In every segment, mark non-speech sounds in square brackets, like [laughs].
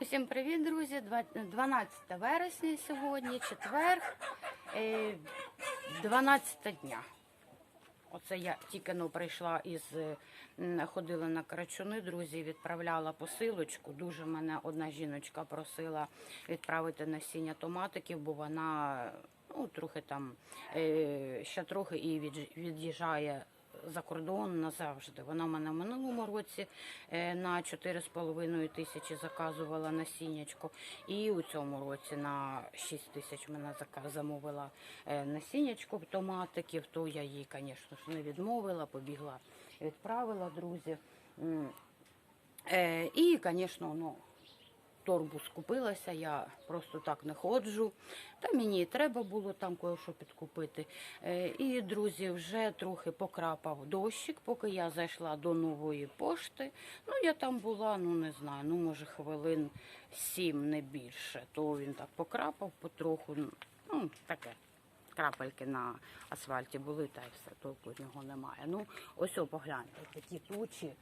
Усім привіт, друзі! 12 вересня сьогодні, четвер, е, 12 дня. Оце я тільки но прийшла із е, ходила на Карачуни, друзі, відправляла посилочку. Дуже мене одна жіночка просила відправити насіння томатиків, бо вона ну, трохи там е, ще трохи і від'їжджає за кордон назавжди. Вона в мене в минулому році е, на 4,5 тисячі заказувала насіннячко. І у цьому році на 6 тисяч мене замовила е, насіннячко томатиків, то я їй, звісно не відмовила, побігла, відправила друзі. Е, І, звісно, ну, торбу скупилася, я просто так не ходжу. Та мені треба було там кое-що підкупити. Е, І, друзі, вже трохи покрапав дощик, поки я зайшла до нової пошти. Ну, я там була, ну не знаю, ну може хвилин сім, не більше. То він так покрапав потроху. Ну, таке. Крапельки на асфальті були, та й все, толку з нього немає. Ну, ось о, погляньте, такі тучі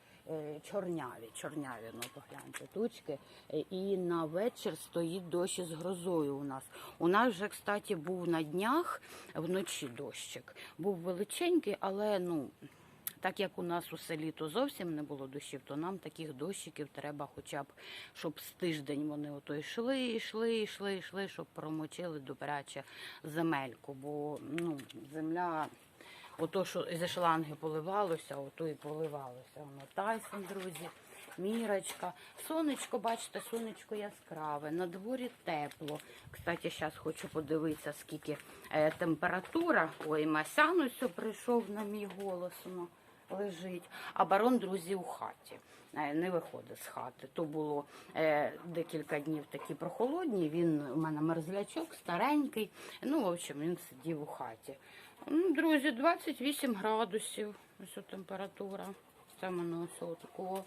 чорняві, чорняві, ну погляньте, тучки. Е, І на вечір стоїть дощ із грозою у нас. У нас вже, кстати, був на днях вночі дощик. Був величенький, але ну. Так як у нас у селі то зовсім не було дощів, то нам таких дощиків треба хоча б, щоб з тиждень вони ото йшли, йшли, йшли, йшли, щоб промочили добряче земельку. Бо ну, земля, ото, що зі шланги поливалося, ото і поливалося. Воно Тайсон, друзі, мірочка. Сонечко, бачите, сонечко яскраве, на дворі тепло. Кстати, зараз хочу подивитися, скільки е, температура. Ой, Масян прийшов на мій голос. Ну лежить. А барон, друзі, у хаті. Е, Не виходить з хати. То було е, декілька днів такі прохолодні. Він у мене мерзлячок, старенький. Ну, в общем, він сидів у хаті. Ну, друзі, 28 градусів. Ось температура. В мене ось такого.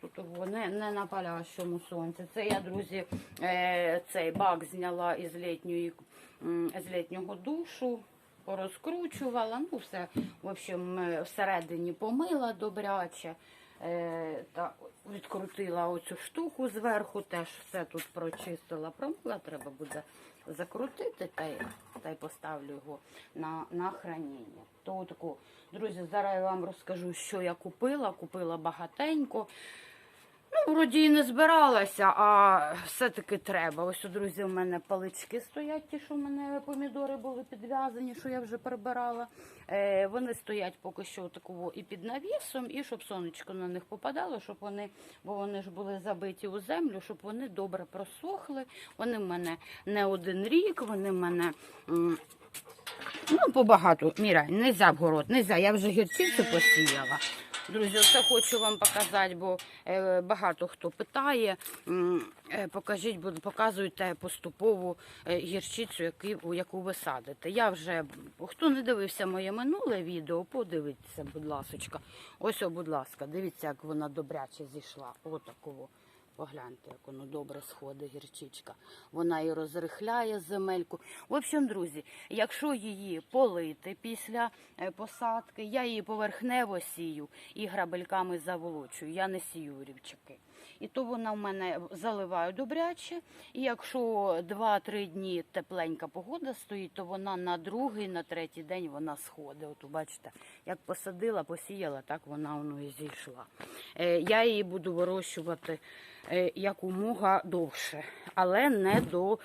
Тут його не, не на палящому сонці. Це я, друзі, е, цей бак зняла із літньої, з літнього душу, порозкручувала. Ну, все, в общем, е, всередині помила добряче. Е, та відкрутила оцю штуку зверху, теж все тут прочистила, промила, треба буде закрутити та й, та й поставлю його на, на храніння. То таку, друзі, зараз я вам розкажу, що я купила. Купила багатенько. Вроді і не збиралася, а все-таки треба. Ось, у друзі, у мене палички стоять, ті, що в мене помідори були підв'язані, що я вже прибирала. Е, вони стоять поки що такого і під навісом, і щоб сонечко на них попадало, щоб вони, бо вони ж були забиті у землю, щоб вони добре просохли. Вони в мене не один рік, вони в мене. Ну, побагато. Міра, нельзя в город, нельзя. Я вже гірчицю посіяла. Друзі, це хочу вам показати, бо е, багато хто питає. Е, покажіть, показуйте поступову е, гірчицю, яку, ви садите. Я вже, хто не дивився моє минуле відео, подивіться, будь ласка. Ось, о, будь ласка, дивіться, як вона добряче зійшла. Отакого. Погляньте, як воно добре сходить, гірчичка. Вона і розрихляє земельку. В общем, друзі, якщо її полити після е, посадки, я її поверхнево сію і грабельками заволочую. Я не сію рівчаки. І то вона в мене заливаю добряче. І якщо 2-3 дні тепленька погода стоїть, то вона на другий, на третій день вона сходить. От бачите, як посадила, посіяла, так вона воно і зійшла. Е, Я її буду вирощувати якомога довше, але не до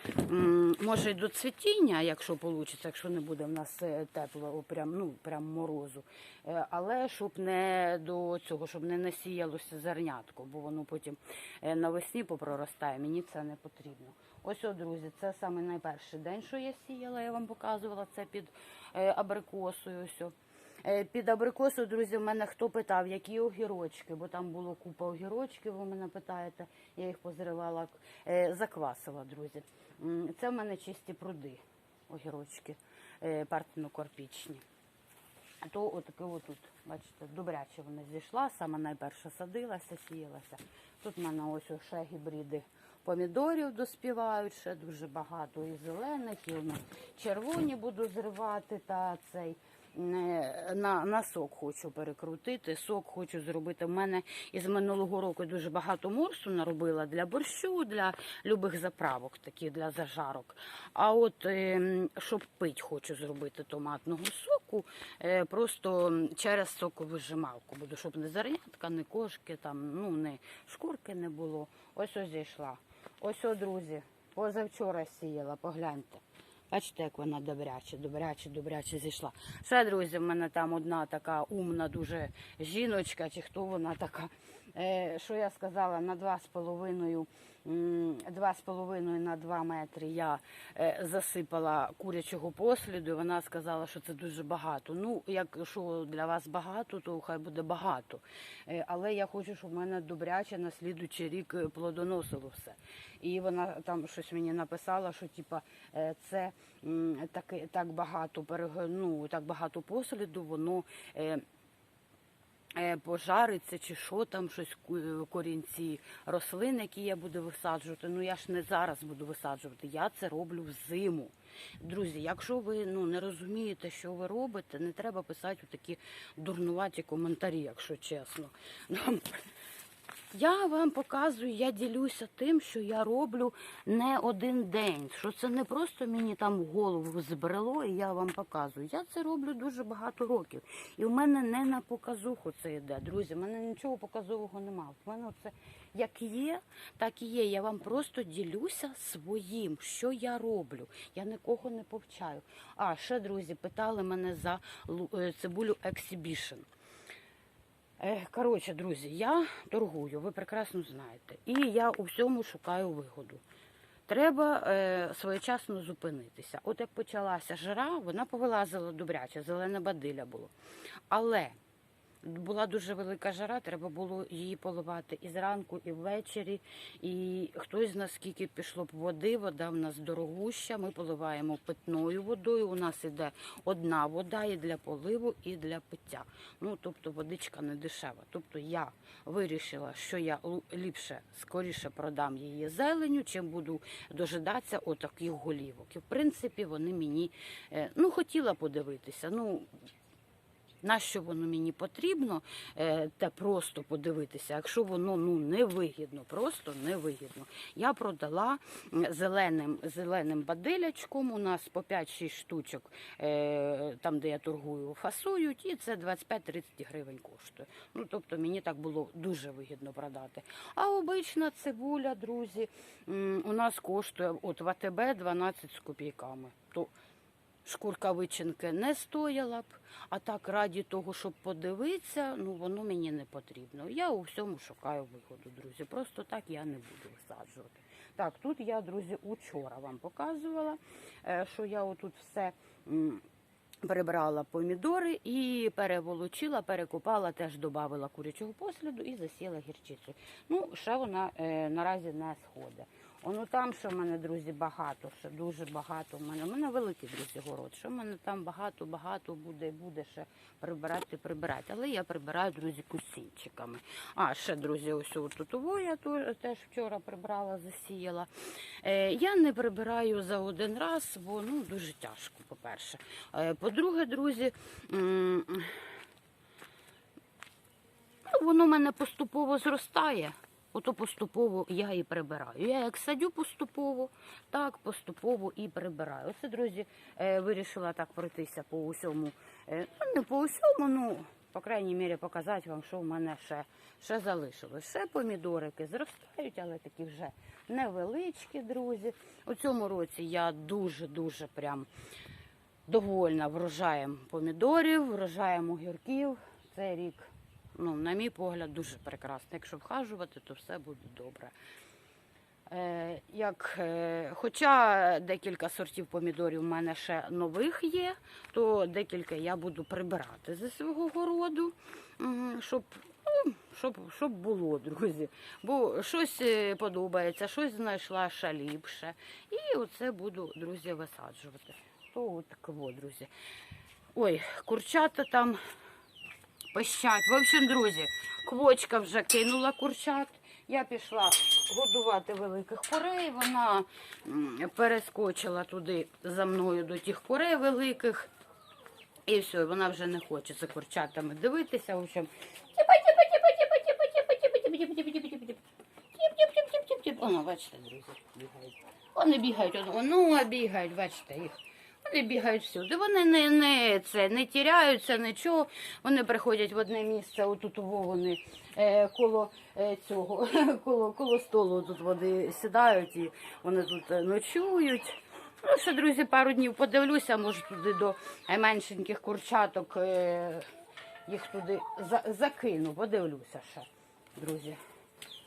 може до цвітіння, якщо вийде, якщо не буде в нас е, теплого, прям, ну, прям морозу. Е, Але щоб не до цього, щоб не насіялося зернятко, бо воно потім е, навесні попроростає. Мені це не потрібно. Ось, о, друзі, це саме найперший день, що я сіяла, я вам показувала це під е, абрикосою. Ось. Е, Під абрикосою, друзі, в мене хто питав, які огірочки, бо там було купа огірочків, ви мене питаєте, я їх позривала, е, заквасила, друзі. Це в мене чисті пруди, огірочки, е, партено-корпічні. То отаке отут, бачите, добряче вона зійшла, саме найперше садилася, сіялася. Тут в мене ось ще гібриди помідорів доспівають, ще дуже багато і зелених, і червоні буду зривати, та цей на, на сок хочу перекрутити. Сок хочу зробити. У мене із минулого року дуже багато морсу наробила для борщу, для любих заправок, таких для зажарок. А от е, щоб пить, хочу зробити томатного соку, е, просто через соковижималку буду, щоб не зернятка, не кошки, там, ну, не шкурки не було. Ось ось зійшла. Ось, о, друзі, позавчора сіяла, погляньте. Бачите, як вона добряче, добряче, добряче зійшла. Ще, друзі, в мене там одна така умна дуже жіночка, чи хто вона така. Е, що я сказала, на два з половиною, м, два з половиною на два метри я е, засипала курячого посліду. Вона сказала, що це дуже багато. Ну, якщо для вас багато, то хай буде багато. Е, але я хочу, щоб в мене добряче на слідуючий рік плодоносило все. І вона там щось мені написала, що типа це так, так багато ну, так багато посліду, воно. Е, пожариться чи що там, щось корінці рослин, які я буду висаджувати. Ну я ж не зараз буду висаджувати. Я це роблю взиму. Друзі, якщо ви ну не розумієте, що ви робите, не треба писати такі дурнуваті коментарі, якщо чесно. Я вам показую, я ділюся тим, що я роблю не один день. Що це не просто мені там голову збрело, і я вам показую. Я це роблю дуже багато років. І в мене не на показуху це йде. Друзі, в мене нічого показового немає. В мене це як є, так і є. Я вам просто ділюся своїм, що я роблю. Я нікого не повчаю. А ще, друзі, питали мене за е, цибулю Exhibition. Коротше, друзі, я торгую, ви прекрасно знаєте. І я у всьому шукаю вигоду. Треба е, своєчасно зупинитися. От як почалася жара, вона повилазила добряче, зелене бадиля було. Але була дуже велика жара, треба було її поливати і зранку, і ввечері. І хтось з нас скільки пішло б води, вода в нас дорогуща. Ми поливаємо питною водою. У нас іде одна вода і для поливу, і для пиття. Ну тобто водичка не дешева. Тобто я вирішила, що я ліпше скоріше продам її зеленю, чим буду дожидатися отаких голівок. І в принципі вони мені е, ну хотіла подивитися. Ну Нащо воно мені потрібно, е, те просто подивитися, якщо воно ну невигідно, просто невигідно. Я продала зеленим зеленим бадилячком. У нас по 5-6 штучок, е, там де я торгую, фасують, і це 25-30 гривень коштує. Ну тобто мені так було дуже вигідно продати. А обична цибуля, друзі, у нас коштує от в АТБ 12 з копійками. То шкурка вичинки не стояла б, а так раді того, щоб подивитися, ну воно мені не потрібно. Я у всьому шукаю вигоду, друзі. Просто так я не буду висаджувати. Так, тут я, друзі, учора вам показувала, е, що я отут все. Прибрала помідори і переволочила, перекопала, теж додавала курячого посліду і засіла гірчицю. Ну, ще вона е, наразі не сходить. Воно там, що в мене, друзі, багато, ще дуже багато. У мене, у мене великий, друзі, город. Що в мене там багато, багато буде і буде ще прибирати, прибирати. Але я прибираю, друзі, кусінчиками. А, ще, друзі, ось тут я теж вчора прибрала, засіяла. Е, я не прибираю за один раз, бо ну, дуже тяжко, по-перше. Е, по-друге, друзі, ну, воно в мене поступово зростає. Ото поступово я і прибираю. Я як садю поступово, так поступово і прибираю. Оце, друзі, е, вирішила так пройтися по усьому. е, Ну, не по усьому, ну, по крайній мірі, показати вам, що в мене ще, ще залишилось. Ще помідорики зростають, але такі вже невеличкі, друзі. У цьому році я дуже-дуже прям довольна врожаєм помідорів, врожаєм огірків. Цей рік, ну, на мій погляд, дуже прекрасно. Якщо вхажувати, то все буде добре. Е, як, е, хоча декілька сортів помідорів у мене ще нових є, то декілька я буду прибирати зі свого городу, щоб, ну, щоб, щоб було, друзі. Бо щось е, подобається, щось знайшла ще ліпше. І оце буду, друзі, висаджувати. То от таково, друзі. Ой, курчата там пищать. В общем, друзі, квочка вже кинула курчат. Я пішла годувати великих курей. Вона перескочила туди за мною до тих курей великих. І все, вона вже не хоче за курчатами дивитися. В общем, Воно, бачите, друзі, бігають. Вони бігають, воно бігають, бачите їх. Вони бігають всюди. Вони не, не, це, не тіряються, нічого. Вони приходять в одне місце, отут во вони е, коло е, цього, [laughs] коло, коло столу тут вони сідають і вони тут е, ночують. Ну, ще, друзі, пару днів подивлюся, може туди до е, меншеньких курчаток е, їх туди за, закину, подивлюся ще, друзі.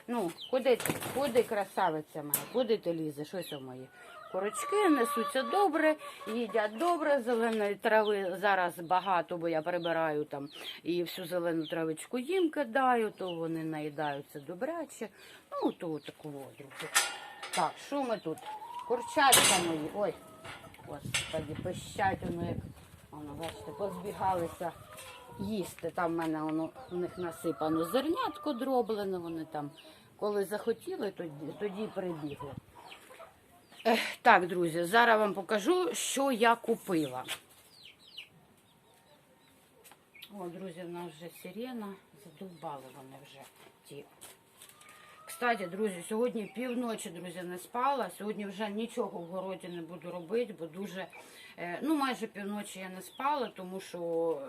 Ну, куди? Куди красавиця моя? Куди ти лізеш? Ось о мої. Курочки несуться добре, їдять добре, зеленої трави зараз багато, бо я прибираю там і всю зелену травичку їм кидаю, то вони наїдаються добряче. Ну, то такого, друзі. Так, що ми тут? Курчатка мої. Ой, господи, пищать воно як. Воно, бачите, позбігалися їсти. Там в мене воно у них насипано зернятко дроблене, вони там коли захотіли, тоді, тоді прибігли. Так, друзі, зараз вам покажу, що я купила. О, друзі, в нас вже сирена. Задовбали вони вже ті. Кстати, друзі, сьогодні півночі, друзі, не спала. Сьогодні вже нічого в городі не буду робити, бо дуже, е, ну майже півночі я не спала, тому що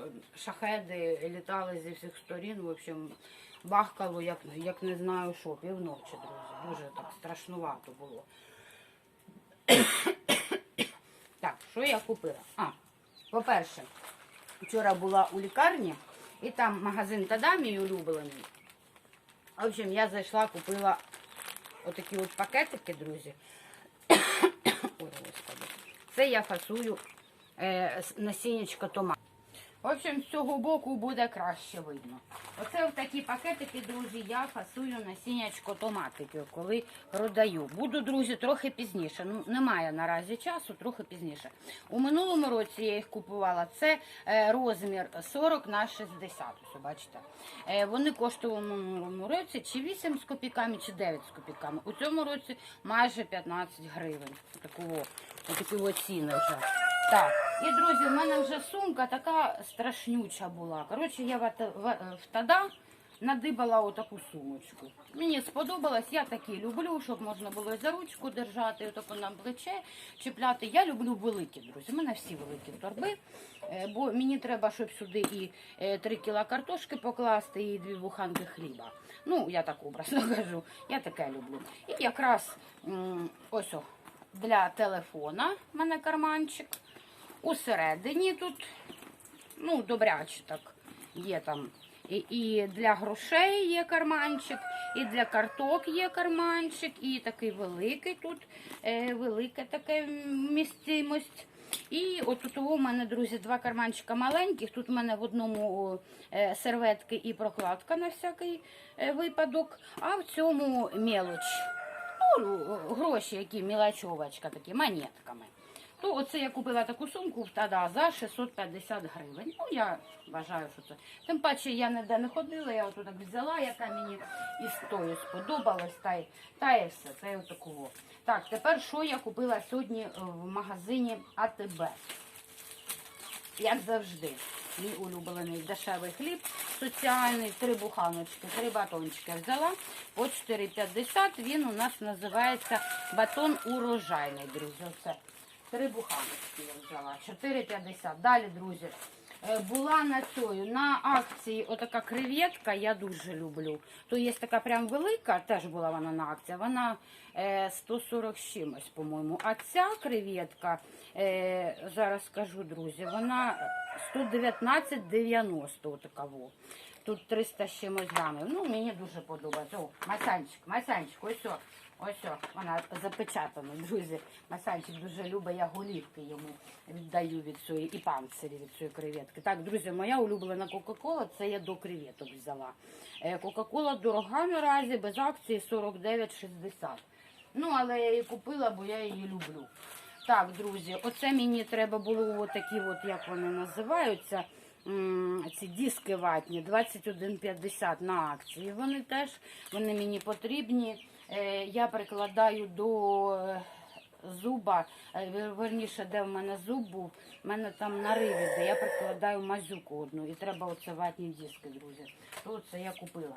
е, шахеди літали зі всіх сторін. В общем, бахкало, як, як не знаю що, півночі, друзі. Дуже так страшнувато було. Так, що я купила? А, по-перше, вчора була у лікарні, і там магазин Тада, мій улюблений. В общем, я зайшла, купила отакі от пакетики, друзі. [coughs] Ой, господи. Це я фасую е, насіннячко томату. В общем, з цього боку буде краще видно. Оце в такі пакетики, друзі, я фасую насіннячко томатики, коли продаю. Буду, друзі, трохи пізніше. Ну, немає наразі часу, трохи пізніше. У минулому році я їх купувала. Це е, розмір 40 на 60. Ось, бачите. Е, вони коштували в минулому році чи 8 з копійками, чи 9 з копійками. У цьому році майже 15 гривень. Такого, от ціни вже. Так, і друзі, в мене вже сумка така страшнюча була. Коротше, я в, в Тада надибала отаку сумочку. Мені сподобалось, я такі люблю, щоб можна було і за ручку держати, отаку на плече чіпляти. Я люблю великі, друзі. У мене всі великі торби, е, бо мені треба, щоб сюди і 3 кіла картошки покласти, і дві буханки хліба. Ну, я так образно [laughs] кажу, я таке люблю. І якраз ось о, для телефона в мене карманчик. Усередині тут, ну, добряче так, є там. І, і для грошей є карманчик, і для карток є карманчик, і такий великий тут, е, велика така вмістимость. І от тут у мене, друзі, два карманчика маленьких. Тут у мене в одному е, серветки і прокладка на всякий е, випадок, а в цьому мелоч. Ну, гроші, які мілочовочка, такі монетками. То оце я купила таку сумку в за 650 гривень. Ну, я вважаю, що це. Тим паче я ніде не ходила, я отут так взяла, яка мені і стою сподобалась, та й, та й все, та й отакого. Так, тепер що я купила сьогодні е, в магазині АТБ? Як завжди, мій улюблений дешевий хліб соціальний, три буханочки, три батончики взяла по 4,50. Він у нас називається батон урожайний, друзі. Оце три буханочки я взяла. 4,50. Далі, друзі. е, Була на цьою на акції отака креветка, я дуже люблю. То є така прям велика, теж була вона на акції. Вона е, 140 з чимось, по-моєму. А ця креветка, е, зараз скажу, друзі, вона 119,90 отака во. Тут 300 з чимось грамів. Ну, мені дуже подобається. О, масанчик, масанчик, ось о. Ось вона запечатана, друзі. Масанчик дуже любить, я голівки йому віддаю від цієї і панцирі від цієї креветки. Так, друзі, моя улюблена Кока-Кола, це я до креветок взяла. Е, Кока-Кола дорога наразі, без акції 49,60. Ну, але я її купила, бо я її люблю. Так, друзі, оце мені треба було отакі, от, як вони називаються, ці диски ватні, 21,50 на акції. Вони теж вони мені потрібні. Е, я прикладаю до, е, зуба, е, верніше, де в мене зуб був, в мене там нариви, де я прикладаю мазюку одну. І треба оце ватні диски, друзі. То це я купила.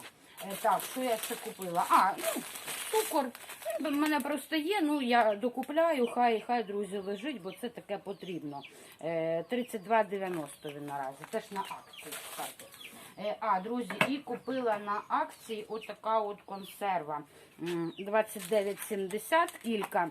Так, що я ще купила? А, ну, цукор. В мене просто є, ну я докупляю, хай, хай, друзі, лежить, бо це таке потрібно. Е, 32,90 він наразі, теж на акції, кстати. Е, А, друзі, і купила на акції отака от консерва. 29,70 кілька.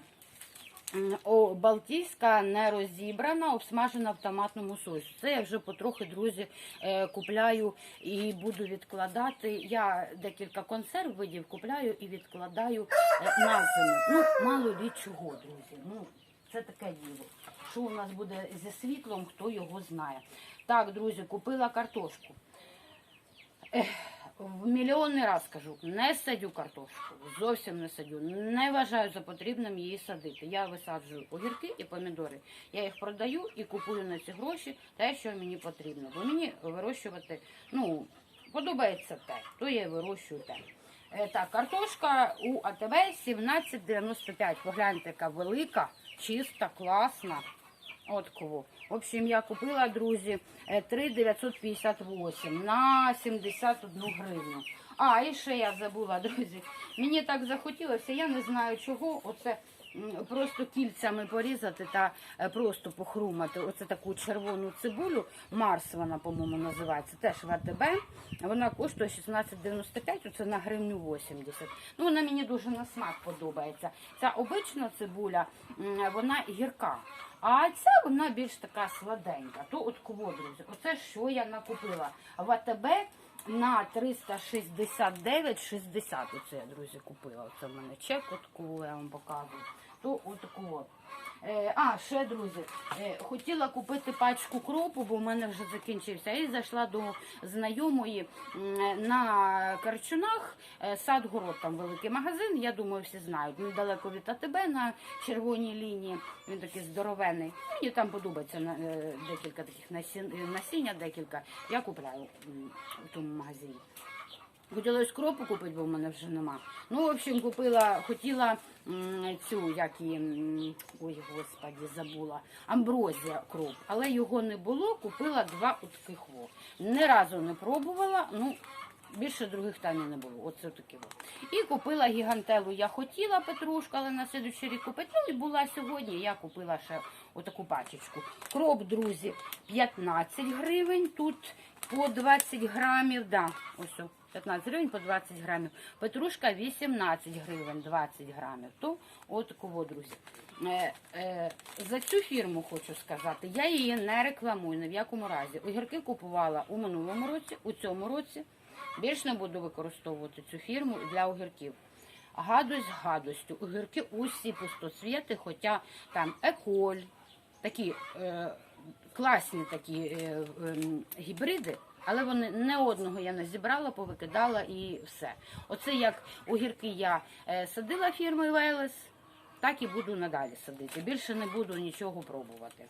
О, Балтійська не розібрана, обсмажена в томатному соусі. Це я вже потрохи, друзі, е, купляю і буду відкладати. Я декілька консерв видів купляю і відкладаю е, на зиму. Ну, мало лі чого, друзі. Ну, це таке діло. Що у нас буде зі світлом, хто його знає. Так, друзі, купила картошку. В мільйонний раз кажу, не садю картошку, зовсім не садю. Не вважаю за потрібним її садити. Я висаджую огірки і помідори. Я їх продаю і купую на ці гроші те, що мені потрібно. Бо мені вирощувати, ну, подобається те, то я вирощую те. Е, Так, картошка у АТБ 17,95. Погляньте, яка велика, чиста, класна. От кого. В общем, я купила, друзі, е, 3,958 на 71 гривню. А, і ще я забула, друзі. Мені так захотілося, я не знаю чого. Оце просто кільцями порізати та е, просто похрумати. Оце таку червону цибулю. Марс вона, по-моєму, називається. Теж в АТБ. Вона коштує 16,95, оце на гривню 80. Ну, вона мені дуже на смак подобається. Ця обична цибуля, вона гірка. А ця вона більш така сладенька. То от кого, друзі, оце що я накупила. В АТБ на 369,60. Оце я, друзі, купила. Оце в мене чек, от кого я вам показую. То от кого. Е, а, ще, друзі, е, хотіла купити пачку кропу, бо в мене вже закінчився. І зайшла до знайомої на Карчунах, е, сад город, там великий магазин. Я думаю, всі знають. Недалеко від АТБ на червоній лінії. Він такий здоровений. Мені там подобається декілька таких насін, насіння, декілька. Я купляю в тому магазині. Хотілося кропу купити, бо в мене вже нема. Ну, в общем, купила, хотіла цю, як її, ой, господі, забула, амброзія кроп. Але його не було, купила два таких во. Ні разу не пробувала, ну, більше других там і не було. Оце таке во. І купила гігантелу. Я хотіла петрушку, але на слідуючий рік купити. Ну, і була сьогодні, я купила ще отаку пачечку. Кроп, друзі, 15 гривень, тут по 20 грамів, да, ось. О. 15 гривень по 20 грамів. Петрушка 18 гривень 20 грамів. То от кого, друзі. Е, е, за цю фірму хочу сказати, я її не рекламую ні в якому разі. Огірки купувала у минулому році, у цьому році. Більш не буду використовувати цю фірму для огірків. Гадость гадостю. Огірки усі пустоцвіти, хоча там еколь, такі е, класні такі е, ем, гібриди, але вони не одного я не зібрала, повикидала і все. Оце як огірки я е, садила фірмою Велес, так і буду надалі садити. Більше не буду нічого пробувати.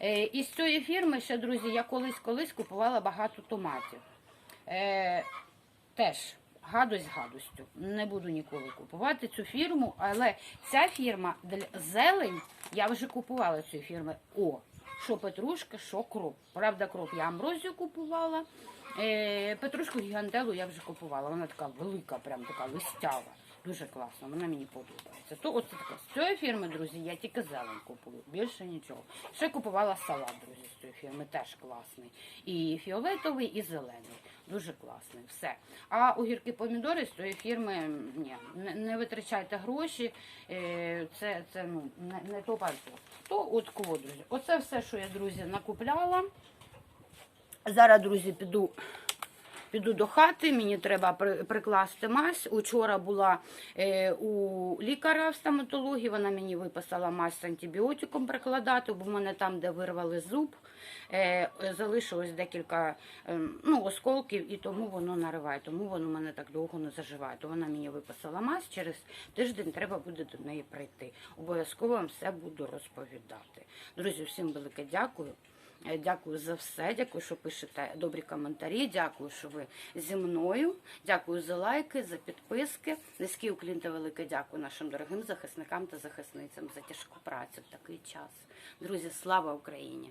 Е, із цієї фірми ще, друзі, я колись-колись купувала багато томатів. Е, теж гадость гадостю. Не буду ніколи купувати цю фірму, але ця фірма зелень я вже купувала цю фірму. О, що петрушка, що кроп. Правда, кроп я амброзію купувала. Е, петрушку гігантелу я вже купувала. Вона така велика, прям така листява. Дуже класно, вона мені подобається. То оце така з цієї фірми, друзі, я тільки зелень купую, більше нічого. Ще купувала салат, друзі, з цієї фірми, теж класний. І фіолетовий, і зелений. Дуже класний. Все. А огірки помідори з тої фірми ні, не, витрачайте гроші. Е, Це, це ну, не, не то пальто. То от кого, друзі. Оце все, що я, друзі, накупляла. Зараз, друзі, піду. Піду до хати, мені треба прикласти мазь. Учора була е, у лікаря в стоматології, вона мені виписала мазь з антибіотиком прикладати, бо в мене там, де вирвали зуб, е, залишилось декілька е, ну, осколків, і тому воно нариває, тому воно мене так довго не заживає. То вона мені виписала мазь, через тиждень треба буде до неї прийти. Обов'язково вам все буду розповідати. Друзі, всім велике дякую. Е, Дякую за все. Дякую, що пишете добрі коментарі. Дякую, що ви зі мною. Дякую за лайки, за підписки. Низький уклін та велике дякую нашим дорогим захисникам та захисницям за тяжку працю в такий час. Друзі, слава Україні!